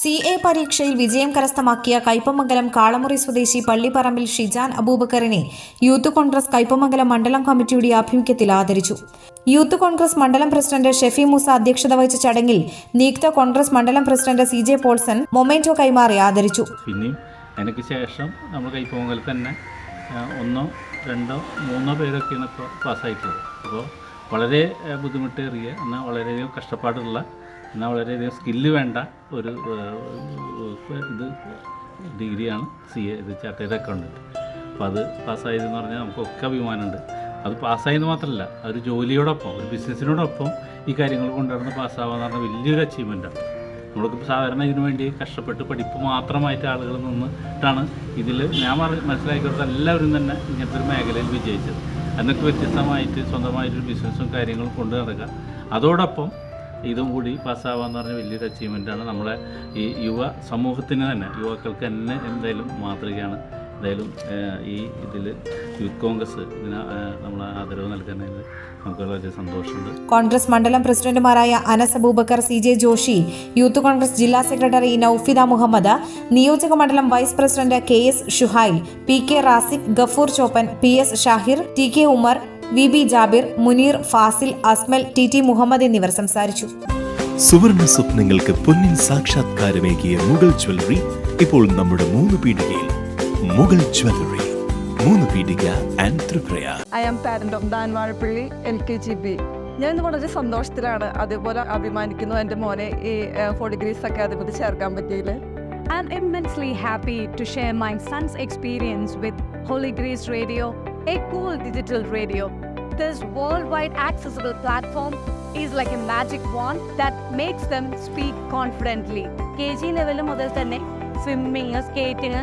C A പരീക്ഷയിൽ വിജയം കരസ്ഥമാക്കിയ കൈപ്പമംഗലം കാളമുറി സ്വദേശി പള്ളിപ്പറമ്പിൽ ഷിജാൻ അബൂബക്കറിനെ യൂത്ത് കോൺഗ്രസ് കൈപ്പമംഗലം മണ്ഡലം കമ്മിറ്റിയുടെ ആഭിമുഖ്യത്തിൽ ആദരിച്ചു. യൂത്ത് കോൺഗ്രസ് മണ്ഡലം പ്രസിഡന്റ് ഷെഫി മൂസ അധ്യക്ഷത വഹിച്ച ചടങ്ങിൽ നിയുക്ത കോൺഗ്രസ് മണ്ഡലം president C J Paulson memento കൈമാറി ആദരിച്ചു. എനിക്ക് ശേഷം നമ്മൾ കൈപ്പമംഗലത്ത് തന്നെ ഒന്നോ രണ്ടോ മൂന്നോ പേരൊക്കെയാണ് ഇപ്പോൾ പാസ്സായിട്ടുള്ളത്. അപ്പോൾ വളരെ ബുദ്ധിമുട്ടേറിയ എന്നാൽ വളരെയധികം കഷ്ടപ്പാടുള്ള എന്നാൽ വളരെയധികം സ്കില്ല് വേണ്ട ഒരു ഇത് ഡിഗ്രിയാണ് സി എ ഇത് ചാർട്ടേഡ് അക്കൗണ്ടന്റ് അപ്പോൾ അത് പാസ്സായതെന്ന് പറഞ്ഞാൽ നമുക്കൊക്കെ അഭിമാനമുണ്ട്. അത് പാസ്സായെന്ന് മാത്രമല്ല ഒരു ജോലിയോടൊപ്പം ഒരു ബിസിനസ്സിനോടൊപ്പം ഈ കാര്യങ്ങൾ കൊണ്ടുവരുന്ന പാസ്സാവുക എന്ന് പറഞ്ഞാൽ വലിയൊരു അച്ചീവ്മെന്റാണ് നമ്മൾക്ക് സാധാരണ ഇതിനു വേണ്ടി കഷ്ടപ്പെട്ട് പഠിപ്പ് മാത്രമായിട്ട് ആളുകൾ നിന്നിട്ടാണ് ഇതിൽ ഞാൻ മറ- മനസ്സിലാക്കി എല്ലാവരും തന്നെ ഇങ്ങനത്തെ ഒരു മേഖലയിൽ വിജയിച്ചത്. അതിനൊക്കെ വ്യത്യസ്തമായിട്ട് സ്വന്തമായിട്ടൊരു ബിസിനസ്സും കാര്യങ്ങളും കൊണ്ടു നടക്കുക. അതോടൊപ്പം ഇതും കൂടി പാസ്സാവാന്ന് പറഞ്ഞ വലിയൊരു അച്ചീവ്മെന്റാണ് നമ്മളെ ഈ യുവ സമൂഹത്തിന് തന്നെ യുവാക്കൾക്ക് തന്നെ എന്തായാലും മാതൃകയാണ്. എന്തായാലും ഈ ഇതിൽ യൂത്ത് കോൺഗ്രസ് ഇതിന് നമ്മൾ ആദരവ് നൽകുന്നതിൽ നമുക്ക് വളരെ സന്തോഷമുണ്ട്. കോൺഗ്രസ് മണ്ഡലം പ്രസിഡന്റുമാരായ Anas Abubakar C J Joshi youth Congress ജില്ലാ സെക്രട്ടറി നൌഫിദ മുഹമ്മദ് നിയോജക മണ്ഡലം vice president K S Shuhail P K Raziq Gafoor Choppan P S Shahir T K Umar V B Jabir Muneer Fasil Asmal T T Muhammad എന്നിവർ സംസാരിച്ചു. സുവർണ സ്വപ്നങ്ങൾക്ക് പൊന്നിൻ സാക്ഷാത്കാരമേകിയ Mughal jewellery ഇപ്പോൾ നമ്മുടെ മൂന്ന് പീടികയിൽ മുഗൾ ജ്വല്ലറി മൂന്ന് പീടിക and I am parent of Dhan Vazhappally L K G B ഞാൻ ഇന്ന് വളരെ സന്തോഷത്തിലാണ് അതേപോലെ അഭിമാനിക്കുന്നു എന്റെ മോനെ ഈ ഫോർ ഡിഗ്രീസ് അക്കാദമിയിൽ ചേർക്കാൻ പറ്റിയതിൽ I'm immensely happy to share my son's experience with Holy Grace Radio, a cool digital radio. This worldwide accessible platform is like a magic wand that makes them speak confidently. K G level മുതൽ തന്നെ swimming skating